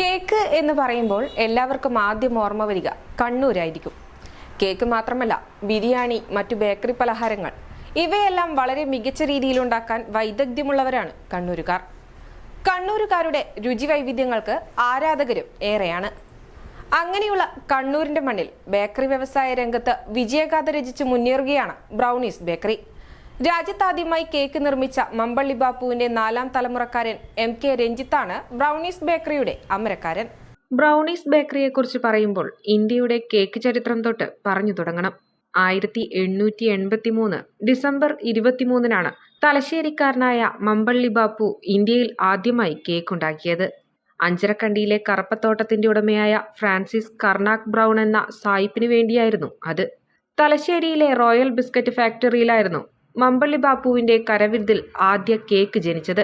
Cake എന്ന് പറയുമ്പോൾ എല്ലാവർക്കും ആദ്യം ഓർമ്മ വരിക കണ്ണൂരായിരിക്കും. കേക്ക് മാത്രമല്ല ബിരിയാണി മറ്റു ബേക്കറി പലഹാരങ്ങൾ ഇവയെല്ലാം വളരെ മികച്ച രീതിയിൽ ഉണ്ടാക്കാൻ വൈദഗ്ധ്യമുള്ളവരാണ് കണ്ണൂരുകാർ. കണ്ണൂരുകാരുടെ രുചി വൈവിധ്യങ്ങൾക്ക് ആരാധകരും ഏറെയാണ്. അങ്ങനെയുള്ള കണ്ണൂരിന്റെ മണ്ണിൽ ബേക്കറി വ്യവസായ രംഗത്ത് വിജയഗാഥ രചിച്ച് മുന്നേറുകയാണ് ബ്രൗണീസ് ബേക്കറി. രാജ്യത്താദ്യമായി കേക്ക് നിർമ്മിച്ച മമ്പള്ളി ബാപ്പുവിന്റെ നാലാം തലമുറക്കാരൻ എം കെ രഞ്ജിത്താണ് ബ്രൗണീസ് ബേക്കറിയുടെ അമരക്കാരൻ. ബ്രൗണീസ് ബേക്കറിയെക്കുറിച്ച് പറയുമ്പോൾ ഇന്ത്യയുടെ കേക്ക് ചരിത്രം തൊട്ട് പറഞ്ഞു തുടങ്ങണം. ആയിരത്തി എണ്ണൂറ്റി എൺപത്തി മൂന്ന് ഡിസംബർ ഇരുപത്തിമൂന്നിനാണ് തലശ്ശേരിക്കാരനായ മമ്പള്ളി ബാപ്പു ഇന്ത്യയിൽ ആദ്യമായി കേക്ക് ഉണ്ടാക്കിയത് അഞ്ചരക്കണ്ടിയിലെ കറപ്പത്തോട്ടത്തിന്റെ ഉടമയായ ഫ്രാൻസിസ് കർണാക് ബ്രൗൺ എന്ന സായിപ്പിനു വേണ്ടിയായിരുന്നു അത്. തലശ്ശേരിയിലെ റോയൽ ബിസ്ക്കറ്റ് ഫാക്ടറിയിലായിരുന്നു മമ്പള്ളി ബാപ്പുവിന്റെ കരവിരുതിൽ ആദ്യ കേക്ക് ജനിച്ചത്.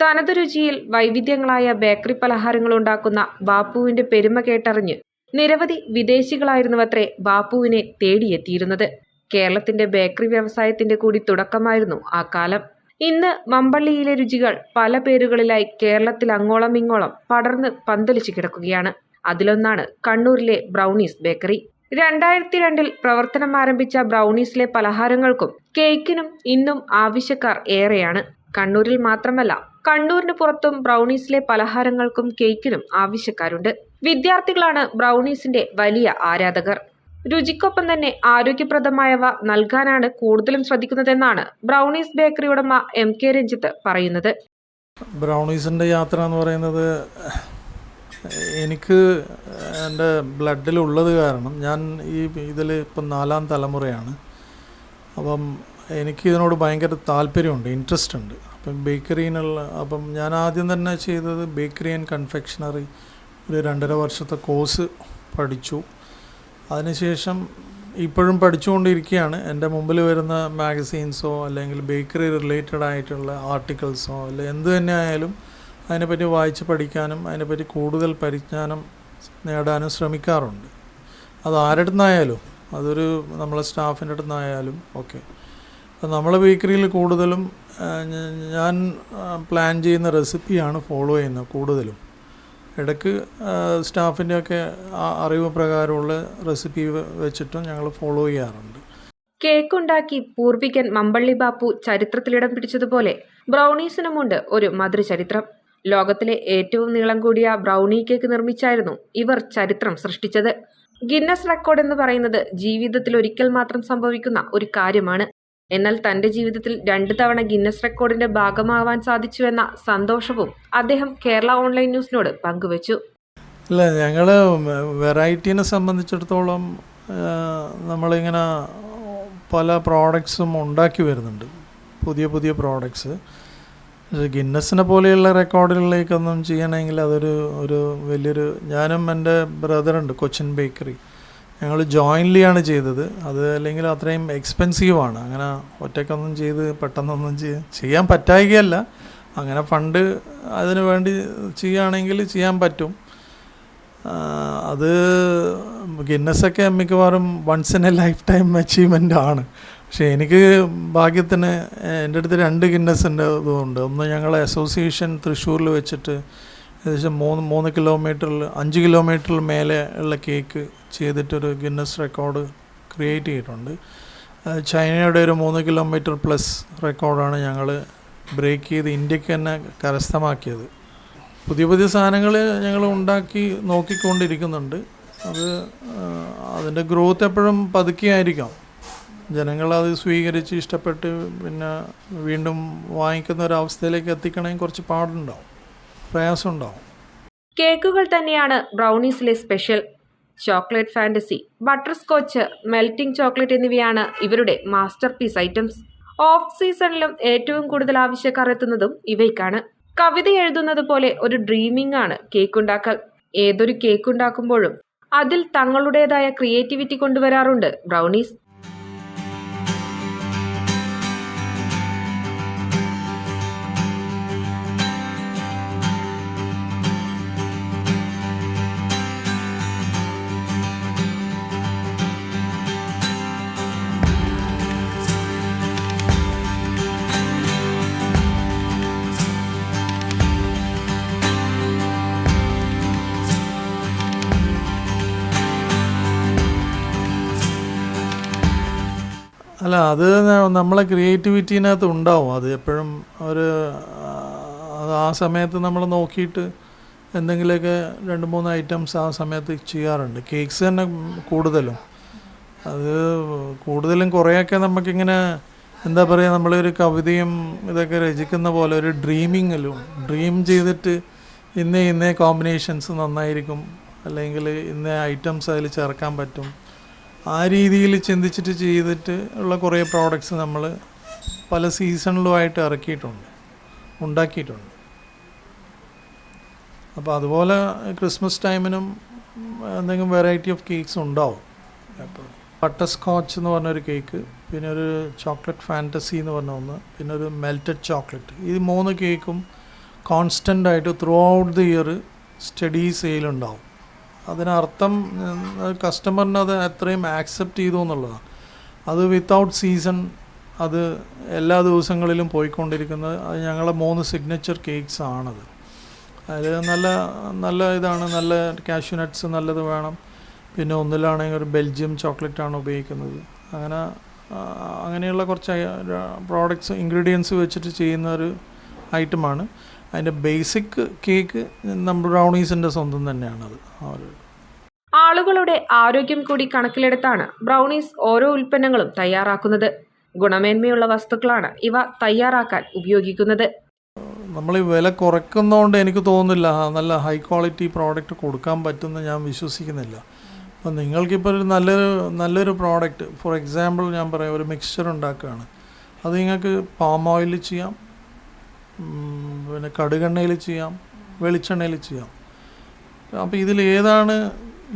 തനതു രുചിയിൽ വൈവിധ്യങ്ങളായ ബേക്കറി പലഹാരങ്ങൾ ഉണ്ടാക്കുന്ന ബാപ്പുവിന്റെ പെരുമ കേട്ടറിഞ്ഞ് നിരവധി വിദേശികളായിരുന്നുവത്രേ ബാപ്പുവിനെ തേടിയെത്തിയിരുന്നത്. കേരളത്തിന്റെ ബേക്കറി വ്യവസായത്തിന്റെ കൂടി തുടക്കമായിരുന്നു ആ കാലം. ഇന്ന് മമ്പള്ളിയിലെ രുചികൾ പല പേരുകളിലായി കേരളത്തിൽ അങ്ങോളം ഇങ്ങോളം പടർന്ന് പന്തലിച്ചു കിടക്കുകയാണ്. അതിലൊന്നാണ് കണ്ണൂരിലെ ബ്രൗണീസ് ബേക്കറി. രണ്ടായിരത്തി രണ്ടിൽ പ്രവർത്തനം ആരംഭിച്ച ബ്രൗണീസിലെ പലഹാരങ്ങൾക്കും കേക്കിനും ഇന്നും ആവശ്യക്കാർ ഏറെയാണ്. കണ്ണൂരിൽ മാത്രമല്ല കണ്ണൂരിന് പുറത്തും ബ്രൗണീസിലെ പലഹാരങ്ങൾക്കും കേക്കിനും ആവശ്യക്കാരുണ്ട്. വിദ്യാർത്ഥികളാണ് ബ്രൗണീസിന്റെ വലിയ ആരാധകർ. രുചിക്കൊപ്പം തന്നെ ആരോഗ്യപ്രദമായവ നൽകാനാണ് കൂടുതലും ശ്രദ്ധിക്കുന്നതെന്നാണ് ബ്രൗണീസ് ബേക്കറി ഉടമ എം കെ രഞ്ജിത്ത് പറയുന്നത്. ബ്രൗണീസിന്റെ യാത്ര എന്ന് പറയുന്നത് എനിക്ക് എന്റെ ബ്ലഡിലുള്ളത് കാരണം ഞാൻ ഈ ഇതിൽ ഇപ്പം നാലാം തലമുറയാണ്. അപ്പം എനിക്ക് ഇതിനോട് ഭയങ്കര താല്പര്യമുണ്ട് ഇൻട്രസ്റ്റ് ഉണ്ട്. അപ്പം ബേക്കറിനുള്ള അപ്പം ഞാൻ ആദ്യം തന്നെ ചെയ്തത് ബേക്കറി ആൻഡ് കൺഫെക്ഷണറി ഒരു രണ്ടര വർഷത്തെ കോഴ്സ് പഠിച്ചു. അതിനുശേഷം ഇപ്പോഴും പഠിച്ചുകൊണ്ടിരിക്കുകയാണ്. എന്റെ മുമ്പിൽ വരുന്ന മാഗസീൻസോ അല്ലെങ്കിൽ ബേക്കറി റിലേറ്റഡ് ആയിട്ടുള്ള ആർട്ടിക്കിൾസോ അല്ലെങ്കിൽ എന്ത് തന്നെ ആയാലും അതിനെപ്പറ്റി വായിച്ച് പഠിക്കാനും അതിനെപ്പറ്റി കൂടുതൽ പരിജ്ഞാനം നേടാനും ശ്രമിക്കാറുണ്ട്. അത് ആരുടെ നിന്നായാലും അതൊരു നമ്മളെ സ്റ്റാഫിന്റെ അടുത്ത് നിന്നായാലും ഓക്കെ അപ്പം നമ്മളെ ബേക്കറിയിൽ കൂടുതലും ഞാൻ പ്ലാൻ ചെയ്യുന്ന റെസിപ്പിയാണ് ഫോളോ ചെയ്യുന്നത് കൂടുതലും. ഇടയ്ക്ക് സ്റ്റാഫിന്റെയൊക്കെ അറിവ് പ്രകാരമുള്ള റെസിപ്പി വെച്ചിട്ടും ഞങ്ങൾ ഫോളോ ചെയ്യാറുണ്ട്. കേക്ക് ഉണ്ടാക്കി പൂർവികൻ മമ്പള്ളി ബാപ്പു ചരിത്രത്തിലിടം പിടിച്ചതുപോലെ ബ്രൗണീസിനുമുണ്ട് ഒരു മധുരചരിത്രം. ലോകത്തിലെ ഏറ്റവും നീളം കൂടിയ ബ്രൗണി കേക്ക് നിർമ്മിച്ചായിരുന്നു ഇവർ ചരിത്രം സൃഷ്ടിച്ചത്. ഗിന്നസ് റെക്കോർഡ് എന്ന് പറയുന്നത് ജീവിതത്തിൽ ഒരിക്കൽ മാത്രം സംഭവിക്കുന്ന ഒരു കാര്യമാണ്. എന്നാൽ തന്റെ ജീവിതത്തിൽ രണ്ടു തവണ ഗിന്നസ് റെക്കോർഡിന്റെ ഭാഗമാവാൻ സാധിച്ചുവെന്ന സന്തോഷവും അദ്ദേഹം കേരള ഓൺലൈൻ ന്യൂസിനോട് പങ്കുവച്ചു. അല്ല ഞങ്ങൾ വെറൈറ്റീനെ സംബന്ധിച്ചിടത്തോളം നമ്മളിങ്ങനെ പല പ്രോഡക്ട്സും ഉണ്ടാക്കി വരുന്നുണ്ട്. പുതിയ പുതിയ പ്രോഡക്ട്സ് ഗിന്നസിനെ പോലെയുള്ള റെക്കോർഡുകളിലേക്കൊന്നും ചെയ്യണമെങ്കിൽ അതൊരു ഒരു വലിയൊരു ഞാനും എന്റെ ബ്രദറുണ്ട് കൊച്ചിൻ ബേക്കറി. ഞങ്ങൾ ജോയിന്റ്ലിയാണ് ചെയ്തത്. അത് അല്ലെങ്കിൽ അത്രയും എക്സ്പെൻസീവാണ് അങ്ങനെ ഒറ്റയ്ക്കൊന്നും ചെയ്ത് പെട്ടെന്നൊന്നും ചെയ്യാൻ ചെയ്യാൻ പറ്റായികയല്ല. അങ്ങനെ ഫണ്ട് അതിന് വേണ്ടി ചെയ്യുകയാണെങ്കിൽ ചെയ്യാൻ പറ്റും. അത് ഗിന്നസൊക്കെ മിക്കവാറും once in a lifetime achievement ആണ്. പക്ഷേ എനിക്ക് ഭാഗ്യത്തിന് എന്റെ അടുത്ത് രണ്ട് ഗിന്നസിന്റെ ഇതുമുണ്ട് ഒന്ന് ഞങ്ങൾ അസോസിയേഷൻ തൃശ്ശൂരിൽ വെച്ചിട്ട് ഏകദേശം മൂന്ന് മൂന്ന് കിലോമീറ്ററിൽ അഞ്ച് കിലോമീറ്ററിൽ മേലെ ഉള്ള കേക്ക് ചെയ്തിട്ടൊരു ഗിന്നസ് റെക്കോർഡ് ക്രിയേറ്റ് ചെയ്തിട്ടുണ്ട്. ചൈനയുടെ ഒരു മൂന്ന് കിലോമീറ്റർ പ്ലസ് റെക്കോർഡാണ് ഞങ്ങൾ ബ്രേക്ക് ചെയ്ത് ഇന്ത്യയ്ക്ക് തന്നെ കരസ്ഥമാക്കിയത്. പുതിയ പുതിയ സാധനങ്ങൾ ഞങ്ങൾ ഉണ്ടാക്കി നോക്കിക്കൊണ്ടിരിക്കുന്നുണ്ട്. അത് അതിന്റെ ഗ്രോത്ത് എപ്പോഴും പതുക്കെയായിരിക്കാം. ജനങ്ങൾ അത് സ്വീകരിച്ച് ഇഷ്ടപ്പെട്ട് പിന്നെ വീണ്ടും വാങ്ങിക്കുന്ന ഒരു അവസ്ഥയിലേക്ക് എത്തിക്കണമെങ്കിൽ കുറച്ച് പാടുണ്ടാവും. പ്രയാസം ഉണ്ടാവും കേക്കുകൾ തന്നെയാണ് ബ്രൗണീസിലെ special. Chocolate fantasy butterscotch melting chocolate എന്നിവയാണ് ഇവരുടെ മാസ്റ്റർ പീസ് ഐറ്റംസ്. ഓഫ് സീസണിലും ഏറ്റവും കൂടുതൽ ആവശ്യക്കാർ എത്തുന്നതും ഇവയ്ക്കാണ്. കവിത എഴുതുന്നത് പോലെ ഒരു ഡ്രീമിംഗ് ആണ് കേക്ക് ഉണ്ടാക്കൽ ഏതൊരു കേക്ക് ഉണ്ടാക്കുമ്പോഴും അതിൽ തങ്ങളുടേതായ ക്രിയേറ്റിവിറ്റി കൊണ്ടുവരാറുണ്ട് ബ്രൗണീസ്. അല്ല അത് നമ്മളെ ക്രിയേറ്റിവിറ്റീനകത്ത് ഉണ്ടാവും. അത് എപ്പോഴും ഒരു ആ സമയത്ത് നമ്മൾ നോക്കിയിട്ട് എന്തെങ്കിലുമൊക്കെ രണ്ട് മൂന്ന് ഐറ്റംസ് ആ സമയത്ത് ചെയ്യാറുണ്ട്. കേക്ക്സ് തന്നെ കൂടുതലും. അത് കൂടുതലും കുറേയൊക്കെ നമുക്കിങ്ങനെ എന്താ പറയുക നമ്മളൊരു കവിതയും ഇതൊക്കെ രചിക്കുന്ന പോലെ ഒരു ഡ്രീമിങ്ങിലും ഡ്രീം ചെയ്തിട്ട് ഇന്നേ ഇന്നേ കോമ്പിനേഷൻസ് നന്നായിരിക്കും. അല്ലെങ്കിൽ ഇന്നേ ഐറ്റംസ് അതിൽ ചേർക്കാൻ പറ്റും. ആ രീതിയിൽ ചിന്തിച്ചിട്ട് ചെയ്തിട്ട് ഉള്ള കുറേ പ്രോഡക്റ്റ്സ് നമ്മൾ പല സീസണിലുമായിട്ട് ഇറക്കിയിട്ടുണ്ട് ഉണ്ടാക്കിയിട്ടുണ്ട്. അപ്പോൾ അതുപോലെ ക്രിസ്മസ് ടൈമിനും എന്തെങ്കിലും വെറൈറ്റി ഓഫ് കേക്ക്സ് ഉണ്ടാവും. അപ്പോൾ ബട്ടർ സ്കോച്ച് എന്ന് പറഞ്ഞൊരു കേക്ക് പിന്നെ ഒരു ചോക്ലേറ്റ് ഫാന്റസി എന്ന് പറഞ്ഞ ഒന്ന് പിന്നെ ഒരു മെൽറ്റഡ് ചോക്ലേറ്റ് ഈ മൂന്ന് കേക്കും കോൺസ്റ്റന്റായിട്ട് throughout the year steady സെയിലുണ്ടാവും അതിനർത്ഥം കസ്റ്റമറിന് അത് അത്രയും ആക്സെപ്റ്റ് ചെയ്തു എന്നുള്ളതാണ്. അത് വിത്തൗട്ട് സീസൺ അത് എല്ലാ ദിവസങ്ങളിലും പോയിക്കൊണ്ടിരിക്കുന്നത് അത് ഞങ്ങളെ മൂന്ന് സിഗ്നേച്ചർ കേക്ക്സ് ആണത്. അതിൽ നല്ല നല്ല ഇതാണ് നല്ല കാഷ്യൂ നട്ട്സ് നല്ലത് വേണം. പിന്നെ ഒന്നിലാണെങ്കിൽ ഒരു ബെൽജിയം ചോക്ലേറ്റ് ആണ് ഉപയോഗിക്കുന്നത്. അങ്ങനെ അങ്ങനെയുള്ള കുറച്ച് പ്രോഡക്ട്സ് ഇൻഗ്രീഡിയൻസ് വെച്ചിട്ട് ചെയ്യുന്ന ഒരു ഐറ്റമാണ് അതിന്റെ ബേസിക് കേക്ക് നമ്മൾ ബ്രൗണീസിന്റെ സ്വന്തം തന്നെയാണത്. അത് ആളുകളുടെ ആരോഗ്യം കൂടി കണക്കിലെടുത്താണ് ബ്രൗണീസ് ഓരോ ഉൽപ്പന്നങ്ങളും തയ്യാറാക്കുന്നത്. ഗുണമേന്മയുള്ള വസ്തുക്കളാണ് ഇവ തയ്യാറാക്കാൻ ഉപയോഗിക്കുന്നത്. നമ്മൾ ഈ വില കുറയ്ക്കുന്നതുകൊണ്ട് എനിക്ക് തോന്നുന്നില്ല. നല്ല ഹൈ ക്വാളിറ്റി പ്രോഡക്റ്റ് കൊടുക്കാൻ പറ്റുമെന്ന് ഞാൻ വിശ്വസിക്കുന്നില്ല. അപ്പോൾ നിങ്ങൾക്കിപ്പോൾ ഒരു നല്ലൊരു നല്ലൊരു പ്രോഡക്റ്റ് ഫോർ എക്സാമ്പിൾ ഞാൻ പറയാം ഒരു മിക്സ്ചർ ഉണ്ടാക്കുകയാണ്. അത് നിങ്ങൾക്ക് പാം ഓയിൽ ചെയ്യാം പിന്നെ കടുകെണ്ണയിൽ ചെയ്യാം വെളിച്ചെണ്ണയിൽ ചെയ്യാം. അപ്പോൾ ഇതിൽ ഏതാണ്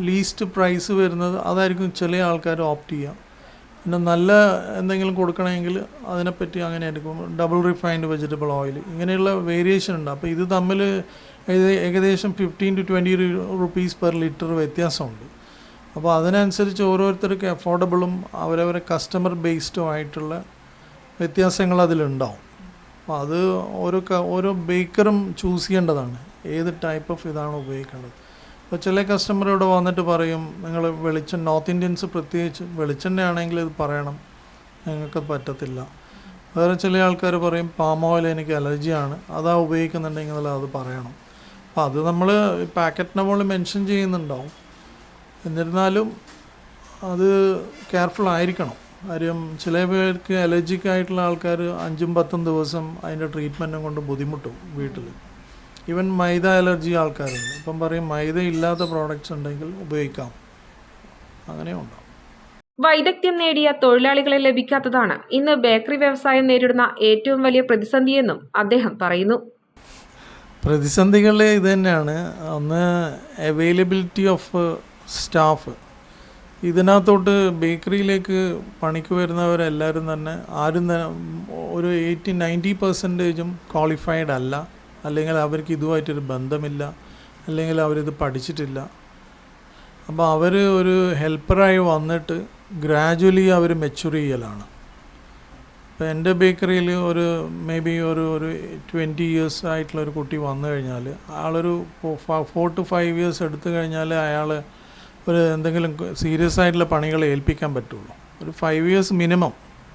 ലീസ്റ്റ് പ്രൈസ് വരുന്നത്? അതായിരിക്കും ചില ആൾക്കാർ ഓപ്റ്റ് ചെയ്യാം പിന്നെ നല്ല എന്തെങ്കിലും കൊടുക്കണമെങ്കിൽ അതിനെപ്പറ്റി അങ്ങനെ ആയിരിക്കും. ഡബിൾ റിഫൈൻഡ് വെജിറ്റബിൾ ഓയിൽ ഇങ്ങനെയുള്ള വേരിയേഷൻ ഉണ്ട്. അപ്പോൾ ഇത് തമ്മിൽ ഏകദേശം fifteen to twenty rupees per litre വ്യത്യാസമുണ്ട്. അപ്പോൾ അതിനനുസരിച്ച് ഓരോരുത്തർക്ക് അഫോർഡബിളും അവരവരെ കസ്റ്റമർ ബേസ്ഡും ആയിട്ടുള്ള വ്യത്യാസങ്ങൾ അതിലുണ്ടാവും. അപ്പോൾ അത് ഓരോ ഓരോ ബേക്കറും ചൂസ് ചെയ്യേണ്ടതാണ്. ഏത് ടൈപ്പ് ഓഫ് ഇതാണ് ഉപയോഗിക്കേണ്ടത്? അപ്പോൾ ചില കസ്റ്റമർ ഇവിടെ വന്നിട്ട് പറയും നിങ്ങൾ വെളിച്ചെണ്ണ നോർത്ത് ഇന്ത്യൻസ് പ്രത്യേകിച്ച് വെളിച്ചെണ്ണ ആണെങ്കിൽ ഇത് പറയണം. നിങ്ങൾക്ക് പറ്റത്തില്ല. വേറെ ചില ആൾക്കാർ പറയും പാം ഓയിൽ എനിക്ക് അലർജിയാണ് അതാ ഉപയോഗിക്കുന്നുണ്ടെങ്കിൽ അത് പറയണം. അപ്പോൾ അത് നമ്മൾ പാക്കറ്റിനെ പോലെ മെൻഷൻ ചെയ്യുന്നുണ്ടാവും. എന്നിരുന്നാലും അത് കെയർഫുൾ ആയിരിക്കണം. കാര്യം ചില പേർക്ക് അലർജിക് ആയിട്ടുള്ള ആൾക്കാർ അഞ്ചും പത്തും ദിവസം അതിന്റെ ട്രീറ്റ്മെന്റും കൊണ്ട് ബുദ്ധിമുട്ടും വീട്ടിൽ ഈവൻ മൈദ അലർജി ആൾക്കാരുണ്ട്. ഇപ്പം പറയും മൈദ ഇല്ലാത്ത പ്രോഡക്റ്റ്സ് ഉണ്ടെങ്കിൽ ഉപയോഗിക്കാം. അങ്ങനെ ഉണ്ടാവും. വൈദഗ്ധ്യം നേടിയ തൊഴിലാളികളെ ലഭിക്കാത്തതാണ് ഇന്ന് ബേക്കറി വ്യവസായം നേരിടുന്ന ഏറ്റവും വലിയ പ്രതിസന്ധിയെന്നും അദ്ദേഹം പറയുന്നു. പ്രതിസന്ധികളെ ഇത് തന്നെയാണ്. ഒന്ന് അവൈലബിലിറ്റി ഓഫ് സ്റ്റാഫ് ഇതിനകത്തോട്ട് ബേക്കറിയിലേക്ക് പണിക്ക് വരുന്നവരെല്ലാവരും തന്നെ ആരും തന്നെ ഒരു എയ്റ്റി നയന്റി പെർസെന്റേജും ക്വാളിഫൈഡ് അല്ല. അല്ലെങ്കിൽ അവർക്ക് ഇതുമായിട്ടൊരു ബന്ധമില്ല. അല്ലെങ്കിൽ അവരിത് പഠിച്ചിട്ടില്ല. അപ്പോൾ അവർ ഒരു ഹെൽപ്പറായി വന്നിട്ട് ഗ്രാജുവലി അവർ മെച്യൂർ ചെയ്യലാണ്. ഇപ്പോൾ എന്റെ ബേക്കറിയിൽ ഒരു മേ ബി ഒരു ഒരു ട്വന്റി ഇയേഴ്സ് ആയിട്ടുള്ള ഒരു കുട്ടി വന്നു കഴിഞ്ഞാൽ ആളൊരു ഫോർ ടു ഫൈവ് ഇയേഴ്സ് എടുത്തു കഴിഞ്ഞാൽ അയാൾ ഒരു എന്തെങ്കിലും സീരിയസ് ആയിട്ടുള്ള പണികൾ ഏൽപ്പിക്കാൻ പറ്റുള്ളൂ. ഒരു ഫൈവ് ഇയേഴ്സ് മിനിമം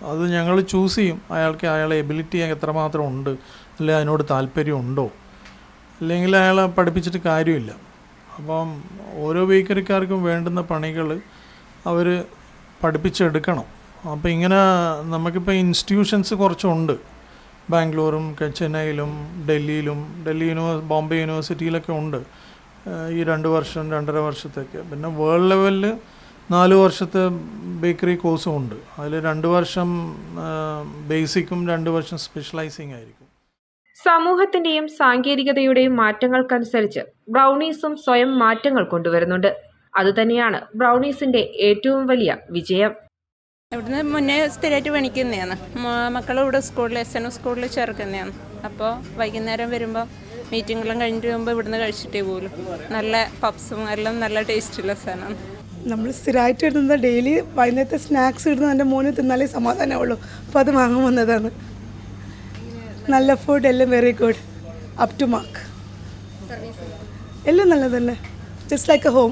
അത് ഞങ്ങൾ ചൂസ് ചെയ്യും. അയാൾക്ക് അയാളെ എബിലിറ്റി എത്രമാത്രം ഉണ്ട് അല്ലെങ്കിൽ അതിനോട് താല്പര്യം ഉണ്ടോ അല്ലെങ്കിൽ അയാളെ പഠിപ്പിച്ചിട്ട് കാര്യമില്ല. അപ്പം ഓരോ ബേക്കറിക്കാർക്കും വേണ്ടുന്ന പണികൾ അവർ പഠിപ്പിച്ചെടുക്കണം. അപ്പോൾ ഇങ്ങനെ നമുക്കിപ്പോൾ ഇൻസ്റ്റിറ്റ്യൂഷൻസ് കുറച്ചുണ്ട്. ബാംഗ്ലൂരും ചെന്നൈയിലും ഡൽഹിയിലും ഡൽഹി യൂണിവേഴ്സ് ബോംബെ യൂണിവേഴ്സിറ്റിയിലൊക്കെ ഉണ്ട്. ഈ രണ്ട് വർഷം രണ്ടര വർഷത്തേക്ക്. പിന്നെ വേൾഡ് ലെവലിൽ നാല് വർഷത്തെ ബേക്കറി കോഴ്സും ഉണ്ട്. അതിൽ രണ്ട് വർഷം ബേസിക്കും രണ്ട് വർഷം സ്പെഷ്യലൈസിങ് ആയിരിക്കും. സമൂഹത്തിന്റെയും സാങ്കേതികതയുടെയും മാറ്റങ്ങൾക്കനുസരിച്ച് ബ്രൗണീസും സ്വയം മാറ്റങ്ങൾ കൊണ്ടുവരുന്നുണ്ട്. അതുതന്നെയാണ് ബ്രൗണീസിന്റെ ഏറ്റവും വലിയ വിജയം. ഇവിടുന്ന് മുന്നേ സ്ഥിരമായിട്ട് പണിക്കുന്നതാണ് മക്കൾ ഇവിടെ സ്കൂളിൽ എസ് എൻ സ്കൂളിൽ ചേർക്കുന്നതാണ്. അപ്പോൾ വൈകുന്നേരം വരുമ്പോൾ മീറ്റിങ്ങെല്ലാം കഴിഞ്ഞിട്ട് വരുമ്പോൾ ഇവിടുന്ന് കഴിച്ചിട്ടേ പോലും നല്ല പപ്സും എല്ലാം നല്ല ടേസ്റ്റുള്ള സാധനമാണ്. നമ്മൾ സ്ഥിരമായിട്ട് ഇടുന്നത് ഡെയിലി വൈകുന്നേരത്തെ സ്നാക്സ് ഇടുന്നത് എന്റെ മോന് തിന്നാലേ സമാധാനമുള്ളൂ. അപ്പോൾ അത് വാങ്ങാൻ വന്നതാണ്. നല്ല ഫുഡ് എല്ലാം very good up to mark എല്ലാം നല്ലതല്ലേ ജസ്റ്റ് ലൈക്ക് എ ഹോം